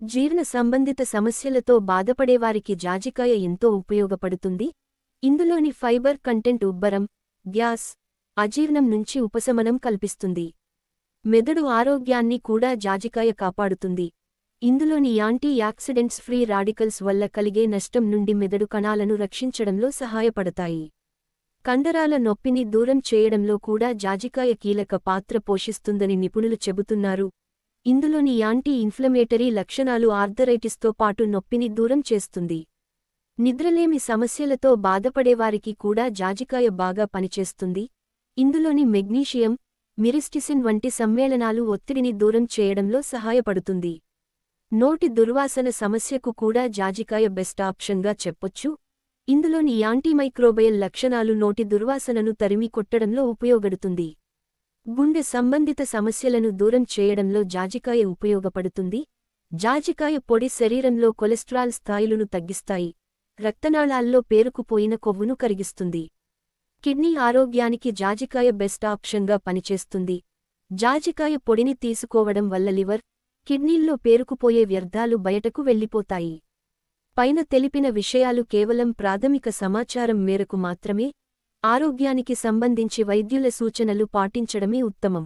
జీర్ణ సంబంధిత సమస్యలతో బాధపడేవారికి జాజికాయ ఎంతో ఉపయోగపడుతుంది. ఇందులోని ఫైబర్ కంటెంట్ ఉబ్బరం గ్యాస్ అజీర్ణం నుంచి ఉపశమనం కల్పిస్తుంది. మెదడు ఆరోగ్యాన్ని కూడా జాజికాయ కాపాడుతుంది. ఇందులోని యాంటీ యాక్సిడెంట్స్ ఫ్రీ రాడికల్స్ వల్ల కలిగే నష్టం నుండి మెదడు కణాలను రక్షించడంలో సహాయపడతాయి. కండరాల నొప్పిని దూరం చేయడంలో కూడా జాజికాయ కీలక పాత్ర పోషిస్తుందని నిపుణులు చెబుతున్నారు. ఇందులోని యాంటీ ఇన్ఫ్లమేటరీ లక్షణాలు ఆర్థరైటిస్తో పాటు నొప్పిని దూరం చేస్తుంది. నిద్రలేమి సమస్యలతో బాధపడేవారికి కూడా జాజికాయ బాగా పనిచేస్తుంది. ఇందులోని మెగ్నీషియం మిరిస్టిసిన్ వంటి సమ్మేళనాలు ఒత్తిడిని దూరం చేయడంలో సహాయపడుతుంది. నోటి దుర్వాసన సమస్యకు కూడా జాజికాయ బెస్ట్ ఆప్షన్గా చెప్పొచ్చు. ఇందులోని యాంటీమైక్రోబయల్ లక్షణాలు నోటి దుర్వాసనను తరిమి కొట్టడంలో ఉపయోగడుతుంది గుండె సంబంధిత సమస్యలను దూరం చేయడంలో జాజికాయ ఉపయోగపడుతుంది. జాజికాయ పొడి శరీరంలో కొలెస్ట్రాల్ స్థాయిలను తగ్గిస్తాయి. రక్తనాళాల్లో పేరుకుపోయిన కొవ్వును కరిగిస్తుంది. కిడ్నీ ఆరోగ్యానికి జాజికాయ బెస్ట్ ఆప్షన్గా పనిచేస్తుంది. జాజికాయ పొడిని తీసుకోవడం వల్ల లివర్ కిడ్నీల్లో పేరుకుపోయే వ్యర్థాలు బయటకు వెళ్ళిపోతాయి. పైన తెలిపిన విషయాలు కేవలం ప్రాథమిక సమాచారం మేరకు మాత్రమే ఆరోగ్యానికి సంబంధించి వైద్యుల సూచనలు పాటించడమే ఉత్తమం.